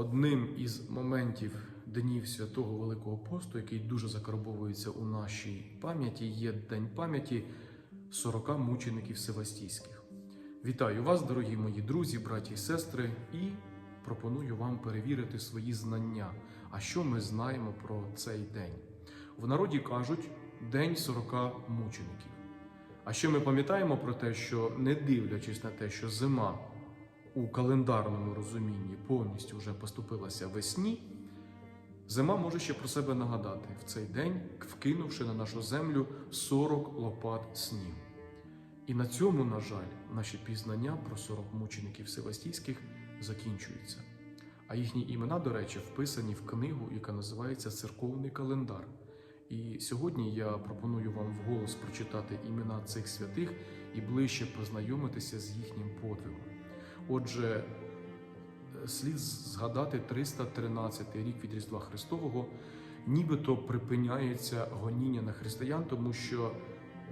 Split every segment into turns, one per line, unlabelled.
Одним із моментів днів святого Великого посту, який дуже закарбовується у нашій пам'яті, є День пам'яті 40 мучеників Севастійських. Вітаю вас, дорогі мої друзі, браті і сестри, і пропоную вам перевірити свої знання. А що ми знаємо про цей день? В народі кажуть День 40 мучеників. А ще ми пам'ятаємо про те, що не дивлячись на те, що зима у календарному розумінні повністю вже поступилася весні, зима може ще про себе нагадати в цей день, вкинувши на нашу землю 40 лопат снігу. І на цьому, на жаль, наші пізнання про 40 мучеників Севастійських закінчуються. А їхні імена, до речі, вписані в книгу, яка називається Церковний календар. І сьогодні я пропоную вам вголос прочитати імена цих святих і ближче познайомитися з їхнім подвигом. Отже, слід згадати 313 рік від Різдва Христового, нібито припиняється гоніння на християн, тому що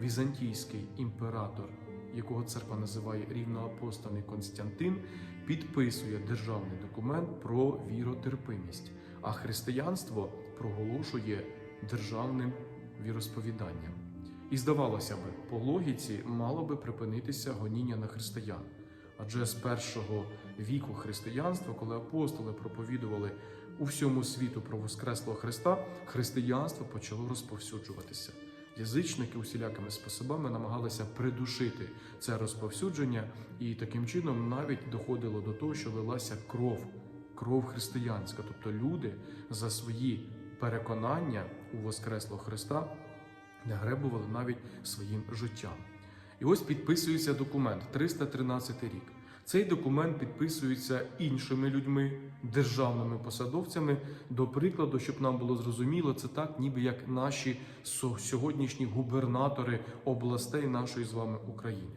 візантійський імператор, якого церква називає рівноапостольний Константин, підписує державний документ про віротерпимість, а християнство проголошує державним віросповіданням. І здавалося би, по логіці мало би припинитися гоніння на християн. Адже з першого віку християнства, коли апостоли проповідували у всьому світу про Воскреслого Христа, християнство почало розповсюджуватися. Язичники усілякими способами намагалися придушити це розповсюдження, і таким чином навіть доходило до того, що лилася кров, кров християнська. Тобто люди за свої переконання у Воскреслого Христа не гребували навіть своїм життям. І ось підписується документ 313 рік. Цей документ підписується іншими людьми, державними посадовцями. До прикладу, щоб нам було зрозуміло, це так, ніби як наші сьогоднішні губернатори областей нашої з вами України.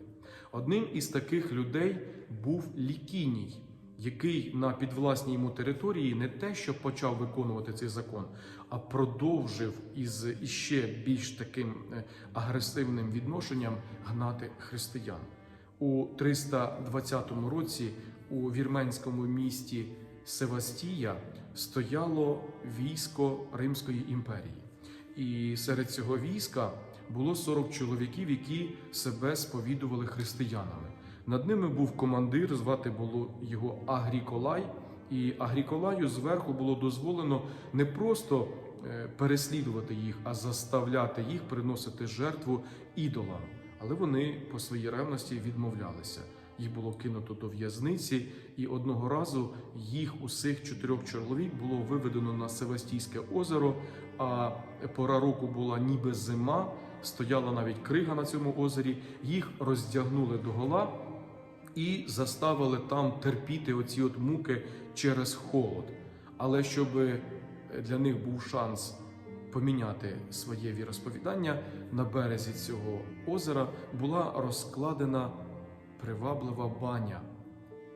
Одним із таких людей був Лікіній, який на підвласній йому території не те, що почав виконувати цей закон, продовжив із іще більш таким е, агресивним відношенням гнати християн. У 320 році у вірменському місті Севастія стояло військо Римської імперії, і серед цього війська було 40 чоловіків, які себе сповідували християнами. Над ними був командир, звати було його Агріколай, і Агріколаю зверху було дозволено не просто переслідувати їх, а заставляти їх приносити жертву ідолам. Але вони по своїй ревності відмовлялися. Їх було кинуто до в'язниці, і одного разу їх усіх чотирьох чоловік було виведено на Севастійське озеро. А пора року була ніби зима, стояла навіть крига на цьому озері. Їх роздягнули догола і заставили там терпіти оці от муки через холод. Але щоб для них був шанс поміняти своє віросповідання, на березі цього озера була розкладена приваблива баня,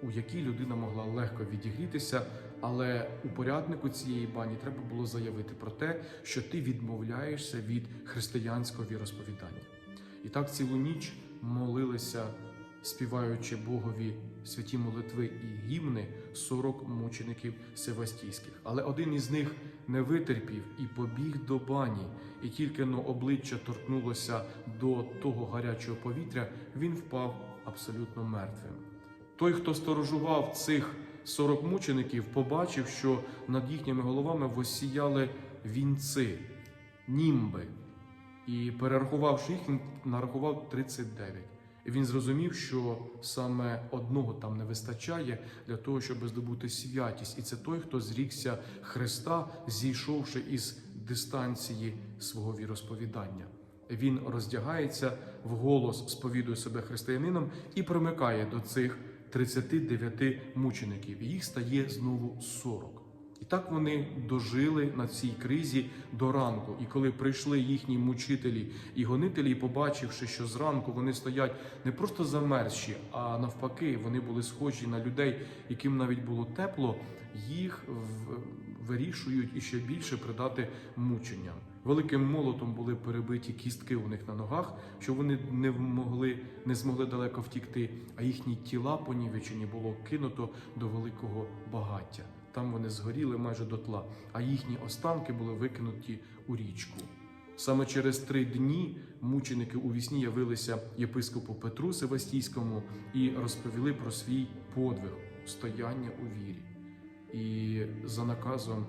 у якій людина могла легко відігрітися, але у поряднику цієї бані треба було заявити про те, що ти відмовляєшся від християнського віросповідання. І так цілу ніч молилися, співаючи Богові святі молитви і гімни 40 мучеників Севастійських. Але один із них не витерпів і побіг до бані, і тільки но обличчя торкнулося до того гарячого повітря, він впав абсолютно мертвим. Той, хто сторожував цих 40 мучеників, побачив, що над їхніми головами воссіяли вінци, німби. І перерахувавши їх, нарахував 39. Він зрозумів, що саме одного там не вистачає для того, щоб здобути святість. І це той, хто зрікся Христа, зійшовши із дистанції свого віросповідання. Він роздягається, вголос сповідує себе християнином і примикає до цих 39 мучеників. Їх стає знову 40. І так вони дожили на цій кризі до ранку. І коли прийшли їхні мучителі і гонителі, і побачивши, що зранку вони стоять не просто замерзші, а навпаки, вони були схожі на людей, яким навіть було тепло, їх вирішують іще більше придати мученням. Великим молотом були перебиті кістки у них на ногах, що вони не могли, не змогли далеко втікти, а їхні тіла понівечені було кинуто до великого багаття. Там вони згоріли майже дотла, а їхні останки були викинуті у річку. Саме через три дні мученики у вісні явилися єпископу Петру Севастійському і розповіли про свій подвиг стояння у вірі. І за наказом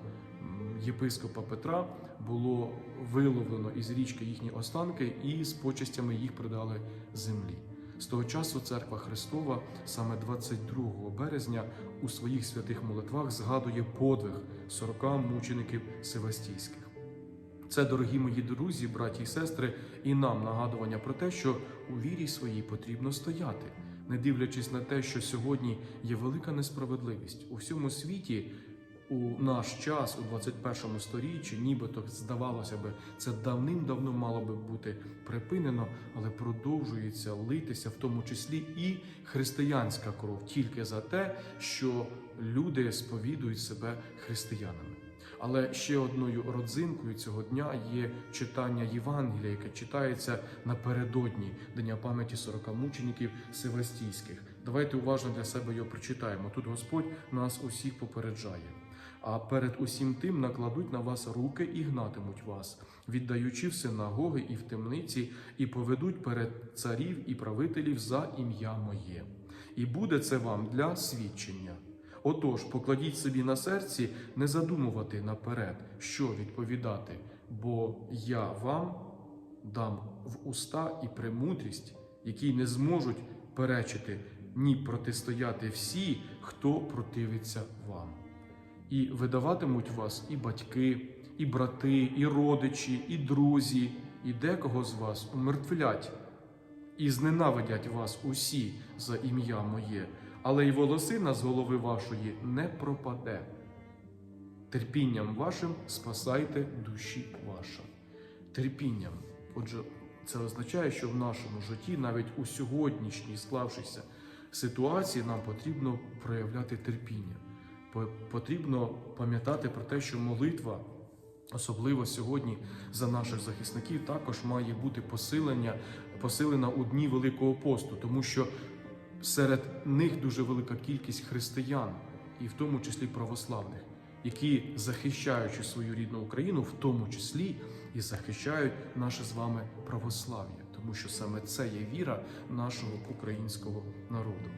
єпископа Петра було виловлено із річки їхні останки і з почестями їх придали землі. З того часу церква Христова саме 22 березня у своїх святих молитвах згадує подвиг 40 мучеників Севастійських. Це, дорогі мої друзі, браті і сестри, і нам нагадування про те, що у вірі своїй потрібно стояти, не дивлячись на те, що сьогодні є велика несправедливість у всьому світі. У наш час, у 21 сторіччі, нібито здавалося би, це давним-давно мало би бути припинено, але продовжується литися, в тому числі і християнська кров, тільки за те, що люди сповідують себе християнами. Але ще одною родзинкою цього дня є читання Євангелія, яке читається напередодні Дня пам'яті 40 мучеників Севастійських. Давайте уважно для себе його прочитаємо. Тут Господь нас усіх попереджає. А перед усім тим накладуть на вас руки і гнатимуть вас, віддаючи в синагоги і в темниці, і поведуть перед царів і правителів за ім'я моє. І буде це вам для свідчення. Отож, покладіть собі на серці не задумувати наперед, що відповідати, бо я вам дам в уста і премудрість, які не зможуть перечити ні протистояти всі, хто противиться вам. І видаватимуть вас і батьки, і брати, і родичі, і друзі, і декого з вас умертвлять, і зненавидять вас усі за ім'я моє, але й волосина з голови вашої не пропаде. Терпінням вашим спасайте душі ваша. Терпінням. Отже, це означає, що в нашому житті, навіть у сьогоднішній склавшійся ситуації, нам потрібно проявляти терпіння. По- Потрібно пам'ятати про те, що молитва, особливо сьогодні за наших захисників, також має бути посилення, посилена у дні Великого посту, тому що серед них дуже велика кількість християн, і в тому числі православних, які, захищаючи свою рідну Україну, в тому числі і захищають наше з вами православ'я, тому що саме це є віра нашого українського народу.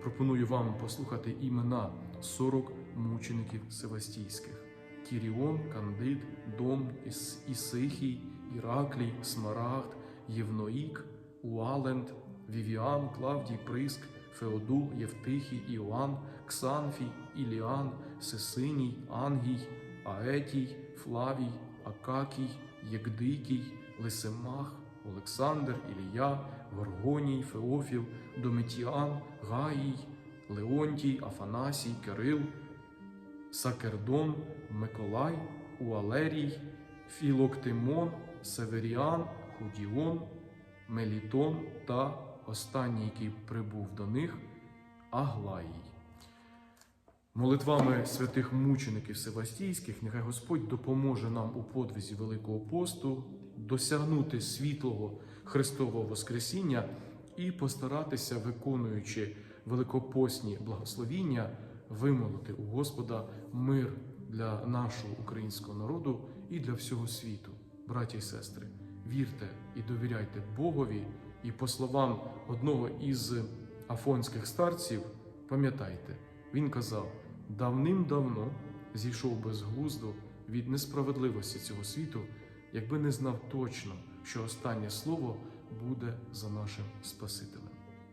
Пропоную вам послухати імена 40 мучеників Севастійських: Кіріон, Кандид, Дом, Іс- Ісихій, Іраклій, Смарагд, Євноїк, Уаленд, Вівіан, Клавдій, Приск, Феодул, Євтихій, Іоанн, Ксанфій, Іліан, Сесиній, Ангій, Аетій, Флавій, Акакій, Єгдикій, Лисимах, Олександр, Ілія, Горгоній, Феофіл, Дометіан, Гаїй, Леонтій, Афанасій, Кирил, Сакердон, Миколай, Уалерій, Філоктимон, Северіан, Худіон, Мелітон та останній, який прибув до них, Аглаїй. Молитвами святих мучеників Севастійських, нехай Господь допоможе нам у подвизі Великого посту досягнути світлого Христового Воскресіння і постаратися, виконуючи великопосні благословіння, вимолити у Господа мир для нашого українського народу і для всього світу. Браті і сестри, вірте і довіряйте Богові, і по словам одного із афонських старців, пам'ятайте, він казав: давним-давно зійшов без глузду від несправедливості цього світу, якби не знав точно, що останнє слово буде за нашим Спасителем.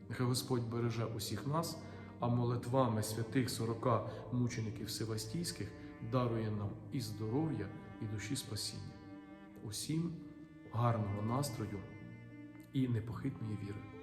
Нехай Господь береже усіх нас, а молитвами святих сорока мучеників Севастійських дарує нам і здоров'я, і душі спасіння. Усім гарного настрою і непохитної віри.